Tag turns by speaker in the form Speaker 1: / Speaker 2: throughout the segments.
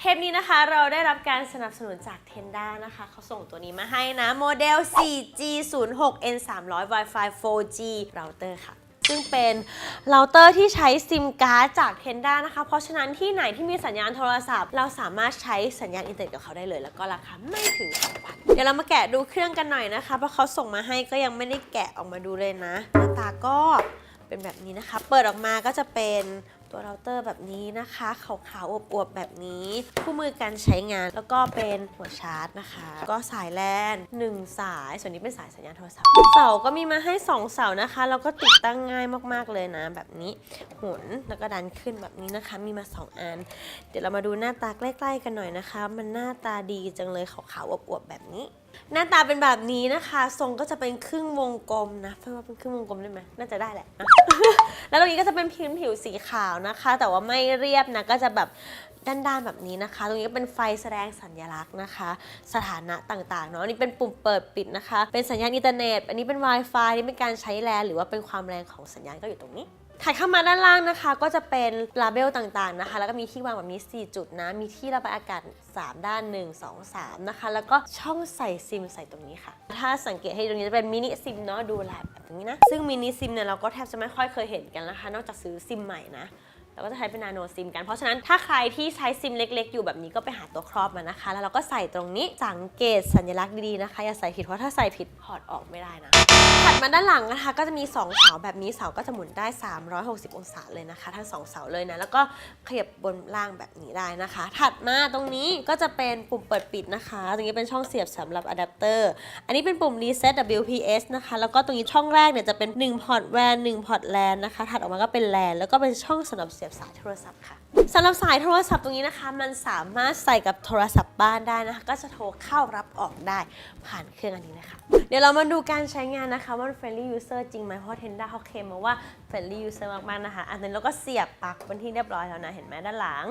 Speaker 1: เทปนี้นะคะเราได้รับการสนับสนุนจาก Tenda นะคะเขาส่งตัวนี้มาให้นะโมเดล 4G 0 6 N 3 0 0 Wi-Fi 4G router ค่ะ ซึ่งเป็นเราเตอร์ที่ใช้ซิมการ์ดจาก Tenda นะคะ เพราะฉะนั้นที่ไหนที่มีสัญญาณโทรศัพท์ เราสามารถใช้สัญญาณอินเทอร์เน็ตกับเขาได้เลย แล้วก็ราคาไม่ถึง2,000เดี๋ยวเรามาแกะดูเครื่องกันหน่อยนะคะ เพราะเขาส่งมาให้ก็ยังไม่ได้แกะออกมาดูเลยนะหน้าตาก็เป็นแบบนี้นะคะ เปิดออกมาก็จะเป็น ตัวเราเตอร์แบบนี้นะคะขาวๆอวบๆแบบนี้ คู่มือการใช้งานแล้วก็เป็นหัวชาร์จนะคะ ก็สายแลนหนึ่งสาย ส่วนนี้เป็นสายสัญญาณโทรศัพท์เสาก็มีมาให้ 2 เสานะคะแล้วก็ติดตั้งง่ายมากๆเลยนะ แบบนี้หุนแล้วก็ดันขึ้นแบบนี้นะคะ มีมา 2 อัน เดี๋ยวเรามาดูหน้าตาใกล้ ๆ กันหน่อยนะคะ มันหน้าตาดีจังเลยขาวๆอวบๆแบบนี้หน้าตาเป็นแบบนี้นะคะ ทรงก็จะเป็นครึ่งวงกลมนะเพื่อว่าเป็นครึ่งวงกลมได้ไหมน่าจะได้แหละ แล้วตรงนี้ก็จะเป็นพื้นผิวสีขาวนะคะ แต่ว่าไม่เรียบนะ ก็จะแบบด้านๆแบบนี้นะคะ ตรงนี้ก็เป็นไฟแสดงสัญลักษณ์นะคะ สถานะต่างๆเนาะอันนี่เป็นปุ่มเปิดปิดนะคะ เป็นสัญญาณอินเทอร์เน็ต อันนี้เป็น Wi-Fi นี่เป็นการใช้แลนหรือว่าเป็นความแรงของสัญญาณก็อยู่ตรงนี้ ถัดเข้ามาด้านล่างนะคะ ก็จะเป็นลาเบลต่างๆนะคะ แล้วก็มีที่วางแบบนี้ 4 จุดนะ มีที่ระบายอากาศ 3 ด้าน 1 2 3 นะคะ แล้วก็ช่องใส่ซิมใส่ตรงนี้ค่ะ ถ้าสังเกตให้ตรงนี้จะเป็นมินิซิมเนาะดูแลแบบนี้นะ ซึ่งมินิซิมเนี่ยเราก็แทบจะไม่ค่อยเคยเห็นกันนะคะ นอกจากซื้อซิมใหม่นะ เราก็จะใช้เป็นนาโนซิมกัน เพราะฉะนั้นถ้าใครที่ใช้ซิมเล็ก ๆ อยู่แบบนี้ก็ไปหาตัวครอบมานะคะ แล้วเราก็ใส่ตรงนี้สังเกตสัญลักษณ์ดีๆนะคะอย่าใส่ผิดเพราะถ้าใส่ผิดถอดออกไม่ได้นะถัดมาด้านหลังนะคะ ก็จะมี 2 เสาแบบนี้เสาก็จะหมุนได้ 360 องศาเลยนะคะ ทั้ง 2 เสาเลยนะ แล้วก็ขยับบนล่างแบบนี้ได้นะคะ ถัดมาตรงนี้ก็จะเป็นปุ่มเปิดปิดนะคะ ตรงนี้เป็นช่องเสียบสำหรับอะแดปเตอร์ อันนี้เป็นปุ่ม reset WPS นะคะ แล้วก็ตรงนี้ช่องแรกเนี่ยจะเป็น1พอร์ตแวน1พอร์ตแลนนะคะ ถัดออกมาก็เป็นแลนแล้วก็เป็นช่องสำหรับเสียบสายโทรศัพท์ค่ะสำหรับสายโทรศัพท์ตรงนี้นะคะ มันสามารถใส่กับโทรศัพท์บ้านได้นะคะ ก็จะโทรเข้ารับออกได้ผ่านเครื่องอันนี้เลยค่ะเดี๋ยวเรามาดูการใช้งานนะคะว่า friendly user จริงไหมเพราะ Tenda เขาเคลมมาว่า friendly user มากๆนะคะ อันนี้เราก็เสียบปลั๊กเป็นที่เรียบร้อยแล้วนะเห็นไหมด้านหลัง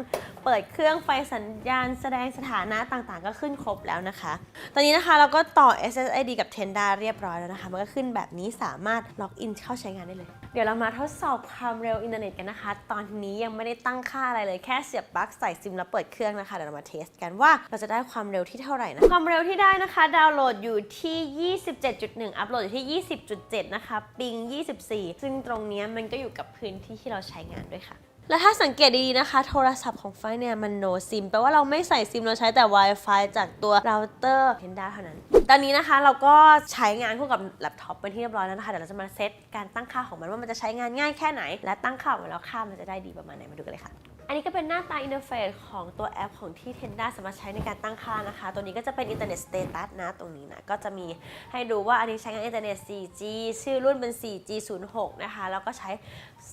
Speaker 1: เปิดเครื่องไฟสัญญาณแสดงสถานะต่างๆ ก็ขึ้นครบแล้วนะคะ ตอนนี้นะคะเราก็ต่อ SSID กับ Tenda เรียบร้อยแล้วนะคะ มันก็ขึ้นแบบนี้สามารถล็อกอินเข้าใช้งานได้เลยเดี๋ยวเรามาทดสอบความเร็วอินเทอร์เน็ตกันนะคะ ตอนนี้ยังไม่ได้ตั้งค่าอะไรเลยแค่เสียบปลั๊กใส่ซิมแล้วเปิดเครื่องนะคะ เดี๋ยวเรามาเทสกันว่าเราจะได้ความเร็วที่เท่าไหร่นะ ความเร็วที่ได้นะคะ ดาวน์โหลดอยู่ที่ 27.1 อัพโหลดอยู่ที่ 20.7 นะคะ ปิง 24 ซึ่งตรงนี้มันก็อยู่กับพื้นที่ที่เราใช้งานด้วยค่ะและถ้าสังเกตดีๆนะคะ โทรศัพท์ของไฟเนี่ยมัน no sim แปลว่าเราไม่ใส่ซิมเราใช้แต่ Wi-Fi จากตัวเราเตอร์ Tenda เท่านั้น ตอนนี้นะคะเราก็ใช้งานคู่กับแล็ปท็อปเป็นที่เรียบร้อยแล้วนะคะเดี๋ยวเราจะมาเซตการตั้งค่าของมันว่ามันจะใช้งานง่ายแค่ไหน และตั้งค่าออกมาแล้วค่ามันจะได้ดีประมาณไหนมาดูกันเลยค่ะอันนี้ก็เป็นหน้าตาอินเทอร์เฟซของตัวแอปของที่ Tenda สามารถใช้ในการตั้งค่านะคะ ตัวนี้ก็จะเป็นอินเทอร์เน็ตสเตตัสนะตรงนี้นะ ก็จะมีให้ดูว่าอันนี้ใช้งานอินเทอร์เน็ต 4G ชื่อรุ่นเป็น 4G 06นะคะ แล้วก็ใช้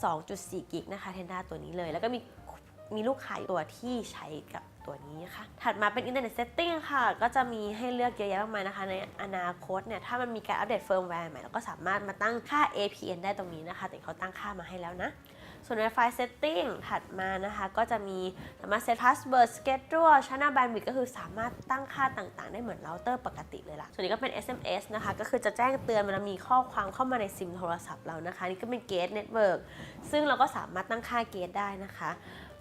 Speaker 1: 2.4 กิกนะคะ Tenda ตัวนี้เลย แล้วก็มีมีลูกค้าตัวที่ใช้กับ ตัวนี้นะคะถัดมาเป็นอินเทอร์เน็ตเซตติ้งค่ะ ก็จะมีให้เลือกเยอะแยะมากมายนะคะ ในอนาคตเนี่ย ถ้ามันมีการอัปเดตเฟิร์มแวร์ใหม่เราก็สามารถมาตั้งค่า APN ได้ตรงนี้นะคะ แต่เขาตั้งค่ามาให้แล้วนะ ส่วน Wi-Fi setting ถัดมานะคะ ก็จะมีสามารถ set password schedule channel bandwidth ก็คือสามารถตั้งค่าต่างๆ ได้เหมือนเราเตอร์ปกติเลยล่ะ ส่วนนี้ก็เป็น SMS นะคะ ก็คือจะแจ้งเตือนเวลามีข้อความเข้ามาในซิมโทรศัพท์เรานะคะ นี่ก็เป็น Gate Network ซึ่งเราก็สามารถตั้งค่า Gate ได้นะคะ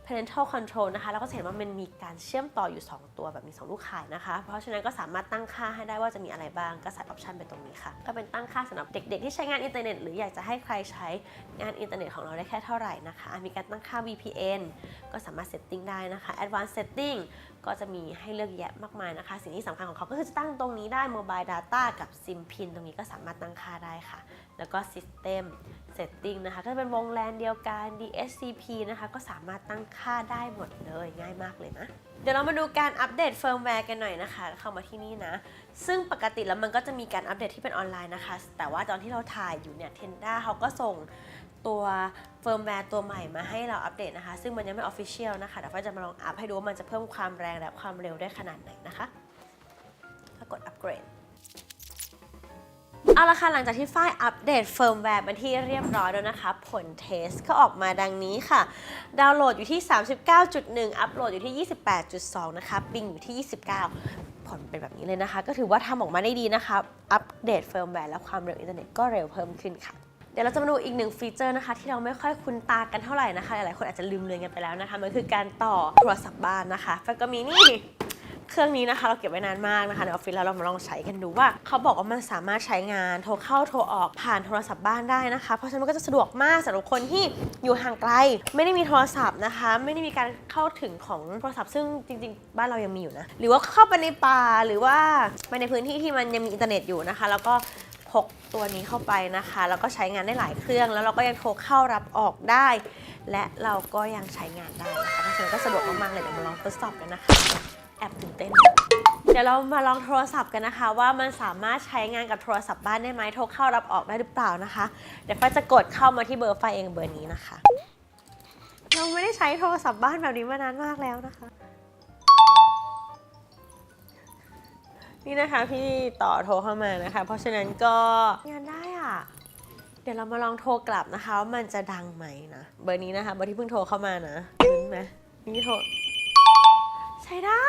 Speaker 1: parental control นะคะแล้วก็จะเห็นว่ามันมีการเชื่อมต่ออยู่ 2 ตัวแบบมี 2 ลูกข่ายนะคะ เพราะฉะนั้นก็สามารถตั้งค่าให้ได้ว่าจะมีอะไรบ้างก็ใส่ออปชันไปตรงนี้ค่ะ ก็เป็นตั้งค่าสำหรับเด็กๆ ที่ใช้งานอินเทอร์เน็ตหรืออยากจะให้ใครใช้งานอินเทอร์เน็ตของเราได้แค่เท่าไหร่นะคะ มีการตั้งค่า VPN ก็สามารถ setting ได้นะคะ advanced setting ก็จะมีให้เลือกแยะมากมายนะคะ สิ่งที่สำคัญของเขาก็คือจะตั้งตรงนี้ได้ mobile data กับ sim pin ตรงนี้ก็สามารถตั้งค่าได้ค่ะ แล้วก็ system setting นะคะ ก็จะเป็นวงแลนเดียวกัน DSCP นะคะ ก็สามารถตั้งค่าได้หมดเลยง่ายมากเลยนะ เดี๋ยวเรามาดูการอัปเดตเฟิร์มแวร์กันหน่อยนะคะ เข้ามาที่นี่นะ ซึ่งปกติแล้วมันก็จะมีการอัปเดตที่เป็นออนไลน์นะคะ แต่ว่าตอนที่เราถ่ายอยู่เนี่ยเทนด้าเขาก็ส่งตัวเฟิร์มแวร์ตัวใหม่มาให้เราอัปเดตนะคะ ซึ่งมันยังไม่ออฟฟิเชียลนะคะเดี๋ยวฟ้าจะมาลองอัพให้ดูว่ามันจะเพิ่มความแรงและความเร็วได้ขนาดไหนนะคะก็กดอัปเกรด เอาละค่ะ หลังจากที่ฝ้ายอัปเดตเฟิร์มแวร์เป็นที่เรียบร้อยแล้วนะคะ ผลเทสก็ออกมาดังนี้ค่ะ ดาวน์โหลดอยู่ที่ 39.1 อัปโหลดอยู่ที่ 28.2 นะคะ ปิงอยู่ที่ 29 ผลเป็นแบบนี้เลยนะคะ ก็ถือว่าทำออกมาได้ดีนะคะ อัปเดตเฟิร์มแวร์และความเร็วอินเทอร์เน็ตก็เร็วเพิ่มขึ้นค่ะเดี๋ยวเราจะมาดูอีกหนึ่งฟีเจอร์นะคะ ที่เราไม่ค่อยคุ้นตากันเท่าไหร่นะคะ หลายๆคนอาจจะลืมเลือนกันไปแล้วนะคะ มันคือการต่อโทรศัพท์บ้านนะคะแฟนก็มีนี่ เครื่องนี้นะคะเราเก็บไว้นานมากนะคะในออฟฟิศแล้วเรามาลองใช้กันดูว่า เขาบอกว่ามันสามารถใช้งานโทรเข้าโทรออกผ่านโทรศัพท์บ้านได้นะคะ เพราะฉะนั้นมันก็จะสะดวกมากสำหรับคนที่อยู่ห่างไกล ไม่ได้มีโทรศัพท์นะคะ ไม่ได้มีการเข้าถึงของโทรศัพท์ซึ่งจริง ๆ บ้านเรายังมีอยู่นะหรือว่าเข้าไปในป่าหรือว่าไปในพื้นที่ที่มันยังมีอินเทอร์เน็ตอยู่นะคะ แล้วก็พกตัวนี้เข้าไปนะคะ แล้วก็ใช้งานได้หลายเครื่อง แล้วเราก็ยังโทรเข้ารับออกได้ และเราก็ยังใช้งานได้นะคะเพราะฉะนั้นก็สะดวกมากๆเลยเดี๋ยวมาลองทดสอบกันนะคะ อบตื่นเต้น เดี๋ยวเรามาลองโทรศัพท์กันนะคะ ว่ามันสามารถใช้งานกับโทรศัพท์บ้านได้ไหมโทรเข้ารับออกได้หรือเปล่านะคะ เดี๋ยวฝ้ายจะกดเข้ามาที่เบอร์ไฟเองเบอร์นี้นะคะ เราไม่ได้ใช้โทรศัพท์บ้านแบบนี้มานานมากแล้วนะคะ นี่นะคะพี่ต่อโทรเข้ามานะคะ เพราะฉะนั้นก็งานได้อะเดี๋ยวเรามาลองโทรกลับนะคะว่ามันจะดังไหมนะ เบอร์นี้นะคะเบอร์ที่เพิ่งโทรเข้ามานะลุ้นไหมนี่โทร ใช้ได้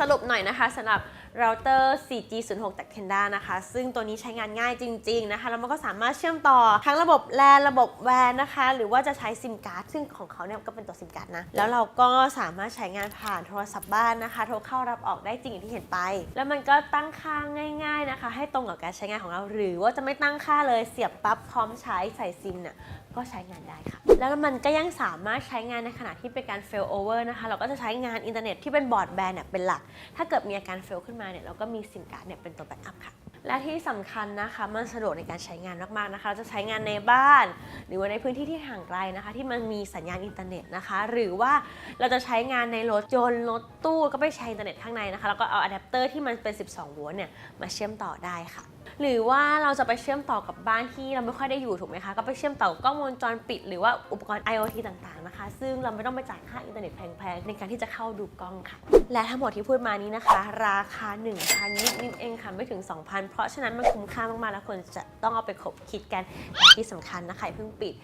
Speaker 1: สรุปหน่อยนะคะสำหรับเราเตอร์ 4G 0 6 จาก Tenda นะคะ ซึ่งตัวนี้ใช้งานง่ายจริง ๆ นะคะ แล้วมันก็สามารถเชื่อมต่อ ทั้งระบบ LAN ระบบ WAN นะคะ หรือว่าจะใช้ซิมการ์ด ซึ่งของเขาเนี่ยก็เป็นตัวซิมการ์ดนะ แล้วเราก็สามารถใช้งานผ่านโทรศัพท์บ้านนะคะ โทรเข้ารับออกได้จริงอย่างที่เห็นไป แล้วมันก็ตั้งค่าง่าย ๆนะคะ ให้ตรงกับการใช้งานของเรา หรือว่าจะไม่ตั้งค่าเลย เสียบปั๊บพร้อมใช้ใส่ซิมเนี่ย ก็ใช้งานได้ค่ะ แล้วมันก็ยังสามารถใช้งานในขณะที่เป็นการ fail over นะคะ เราก็จะใช้งานอินเทอร์เน็ตที่เป็นบอร์ดแบนเนี่ยเป็นหลัก ถ้าเกิดมีอาการ fail ขึ้นมาเนี่ยเราก็มีซิมการ์ดเนี่ยเป็นตัวแบ็กอัพค่ะและที่สำคัญนะคะมันสะดวกในการใช้งานมากๆนะคะเราจะใช้งานในบ้าน หรือว่าในพื้นที่ที่ห่างไกลนะคะ ที่มันมีสัญญาณอินเทอร์เน็ตนะคะ หรือว่าเราจะใช้งานในรถยนต์รถตู้ก็ไปใช้อินเทอร์เน็ตข้างในนะคะแล้วก็เอาอะแดปเตอร์ที่มันเป็น 12 โวลต์เนี่ยมาเชื่อมต่อได้ค่ะ หรือว่าเราจะไปเชื่อมต่อกับบ้านที่เราไม่ค่อยได้อยู่ถูกไหมคะ ก็ไปเชื่อมต่อกับกล้องวงจรปิด หรือว่าอุปกรณ์ IoT ต่างๆนะคะ ซึ่งเราไม่ต้องไปจ่ายค่าอินเทอร์เน็ตแพงๆ ในการที่จะเข้าดูกล้องค่ะ และทั้งหมดที่พูดมานี้นะคะ ราคา 1,000นิดนิดเองค่ะ ไม่ถึง 2,000 เพราะฉะนั้นมันคุ้มค่ามากๆ แล้วควรจะต้องเอาไปคบคิดกันและที่สำคัญนะคะอย่าเพิ่งปิด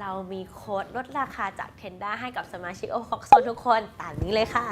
Speaker 1: เรามีโค้ดลดราคาจาก Tenda ให้กับสมาชิกโอคอกโซนทุกคนตามนี้เลยค่ะ